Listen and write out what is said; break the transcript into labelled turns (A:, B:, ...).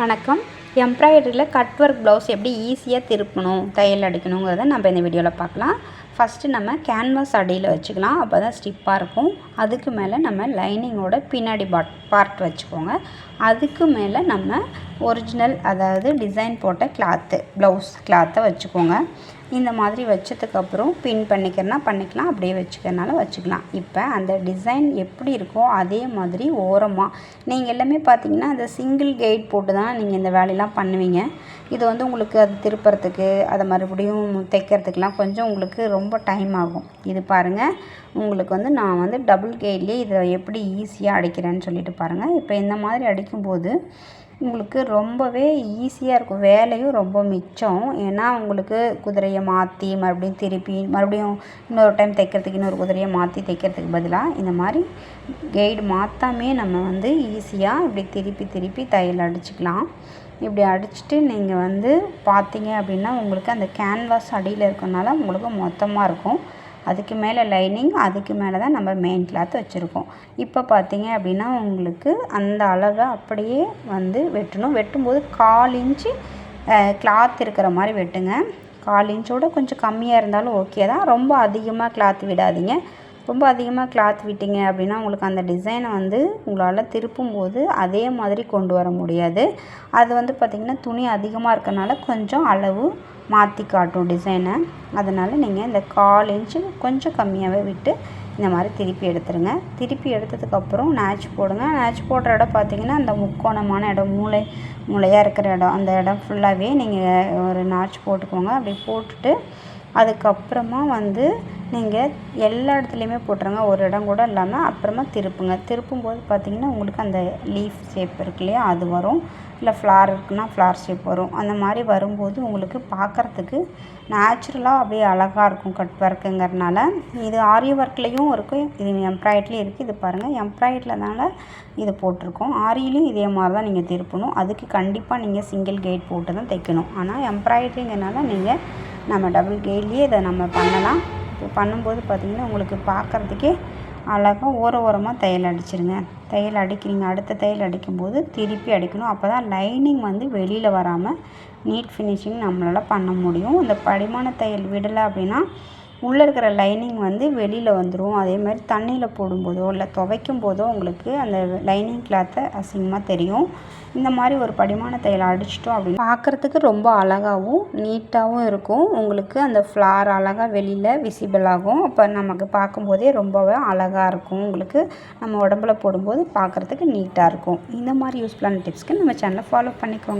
A: வணக்கம். எம்ப்ராய்டரியில் cut work blouse எப்படி ஈஸியாக திருப்பணும் தையல் அடிக்கணுங்கிறத நம்ம இந்த வீடியோவில் பார்க்கலாம். ஃபஸ்ட்டு நம்ம கேன்வாஸ் அடியில் வச்சுக்கலாம். அப்போ தான் ஸ்டிப்பாக இருக்கும். அதுக்கு மேலே நம்ம லைனிங்கோட பின்னாடி பாட் பார்ட் வச்சுக்கோங்க. அதுக்கு மேலே நம்ம ஒரிஜினல் அதாவது டிசைன் போட்ட கிளாத்து ப்ளவுஸ் கிளாத்தை வச்சுக்கோங்க. இந்த மாதிரி வச்சதுக்கப்புறம் பின் பண்ணிக்கிறனா பண்ணிக்கலாம் அப்படியே வச்சுக்கிறனால வச்சுக்கலாம். இப்போ அந்த டிசைன் எப்படி இருக்கோ அதே மாதிரி ஓரமாக நீங்கள் எல்லாமே பார்த்தீங்கன்னா அந்த சிங்கிள் கெயிட் போட்டு தான் நீங்கள் இந்த வேலையெல்லாம் பண்ணுவீங்க. இது வந்து உங்களுக்கு அது திருப்புறத்துக்கு அதை மறுபடியும் தைக்கிறதுக்கெலாம் கொஞ்சம் உங்களுக்கு ரொம்ப டைம் ஆகும். இது பாருங்கள் உங்களுக்கு வந்து நான் வந்து டபுள் கெயிட்லேயே இதை எப்படி ஈஸியாக அடிக்கிறேன்னு சொல்லிட்டு பாருங்கள் இப்போ இந்த மாதிரி அடிக்கும்போது உங்களுக்கு ரொம்பவே ஈஸியாக இருக்கும். வேலையும் ரொம்ப மிச்சம். ஏன்னா உங்களுக்கு குதிரையை மாற்றி மறுபடியும் திருப்பி மறுபடியும் இன்னொரு டைம் தைக்கிறதுக்கு இன்னொரு குதிரையை மாற்றி தைக்கிறதுக்கு பதிலாக இந்த மாதிரி கைடு மாற்றாமே நம்ம வந்து ஈஸியாக இப்படி திருப்பி திருப்பி தையல் அடிச்சுக்கலாம். இப்படி அடிச்சுட்டு நீங்கள் வந்து பார்த்தீங்க அப்படின்னா உங்களுக்கு அந்த கேன்வாஸ் அடியில் இருக்கனால உங்களுக்கு மொத்தமாக இருக்கும். அதுக்கு மேலே லைனிங் அதுக்கு மேலே தான் நம்ம மெயின் கிளாத் வச்சுருக்கோம். இப்போ பார்த்தீங்க அப்படின்னா உங்களுக்கு அந்த அளவை அப்படியே வந்து வெட்டணும். வெட்டும்போது கால் இன்ச்சு கிளாத் இருக்கிற மாதிரி வெட்டுங்க. கால் இன்ச்சோட கொஞ்சம் கம்மியாக இருந்தாலும் ஓகே தான். ரொம்ப அதிகமாக கிளாத் விடாதீங்க. ரொம்ப அதிகமாக கிளாத் விட்டீங்க அப்படின்னா உங்களுக்கு அந்த டிசைனை வந்து உங்களால் திருப்பும்போது அதே மாதிரி கொண்டு வர முடியாது. அது வந்து பார்த்திங்கன்னா துணி அதிகமாக இருக்கனால கொஞ்சம் அளவு மாற்றி காட்டும் டிசைனை அதனால் நீங்கள் இந்த கால் இன்ச்சு கொஞ்சம் கம்மியாகவே விட்டு இந்த மாதிரி திருப்பி எடுத்துருங்க. திருப்பி எடுத்ததுக்கப்புறம் நேச் போடுங்க. நேச் போடுற இடம் பார்த்தீங்கன்னா அந்த முக்கோணமான இடம் மூளை மூளையாக இருக்கிற இடம். அந்த இடம் ஃபுல்லாகவே நீங்கள் ஒரு நாச் போட்டுக்கோங்க. அப்படி போட்டுட்டு அதுக்கப்புறமா வந்து நீங்கள் எல்லா இடத்துலையுமே போட்டுருங்க. ஒரு இடம் கூட இல்லாமல் அப்புறமா திருப்புங்க. திருப்பும்போது பார்த்திங்கன்னா உங்களுக்கு அந்த லீஃப் ஷேப் இருக்கு இல்லையா? அது வரும். இல்லை ஃப்ளார் இருக்குன்னா ஃப்ளார் ஷேப் வரும். அந்த மாதிரி வரும்போது உங்களுக்கு பார்க்குறதுக்கு நேச்சுரலாக அப்படியே அழகாக இருக்கும் கட் ஒர்க்குங்கிறனால இது ஆரி ஒர்க்லேயும் இருக்குது இது எம்ப்ராய்ட்லேயும் இருக்குது இது பாருங்கள் எம்ப்ராய்ட்லனால இது போட்டிருக்கோம். ஆரியிலையும் இதே மாதிரி தான் நீங்கள் திருப்பணும். அதுக்கு கண்டிப்பாக நீங்கள் சிங்கிள் கேட் போட்டு தான் தைக்கணும். ஆனால் எம்ப்ராய்ட்ரிங்கிறனால நீங்கள் நம்ம டபுள் கேட்லேயே இதை நம்ம பண்ணலாம். இப்போ பண்ணும்போது பார்த்திங்கன்னா உங்களுக்கு பார்க்குறதுக்கே அழகாக ஓர ஓரமாக தையல் அடிச்சிருங்க. தையல் அடிக்கிறீங்க அடுத்த தையல் அடிக்கும்போது திருப்பி அடிக்கணும். அப்போ தான் லைனிங் வந்து வெளியில் வராமல் நீட் ஃபினிஷிங் நம்மளால் பண்ண முடியும். இந்த படிமான தையல் விடலை அப்படின்னா உள்ளே இருக்கிற லைனிங் வந்து வெளியில் வந்துடும் அதே மாதிரி தண்ணியில் போடும்போதோ இல்லை துவைக்கும் போதோ உங்களுக்கு அந்த லைனிங் கிளாத்தை அசிங்கமாக தெரியும். இந்த மாதிரி ஒரு படிமான தையல் அடிச்சிட்டோம் அப்படின்னு பார்க்குறதுக்கு ரொம்ப அழகாகவும் நீட்டாகவும் இருக்கும். உங்களுக்கு அந்த ஃப்ளார் அழகாக வெளியில் விசிபிள் ஆகும். அப்போ நமக்கு பார்க்கும்போதே ரொம்பவே அழகாக இருக்கும். உங்களுக்கு நம்ம உடம்புல போடும்போது பார்க்குறதுக்கு நீட்டாக இருக்கும். இந்த மாதிரி யூஸ்ஃபுல்லான டிப்ஸ்க்கு நம்ம சேனலை ஃபாலோ பண்ணிக்கோங்க.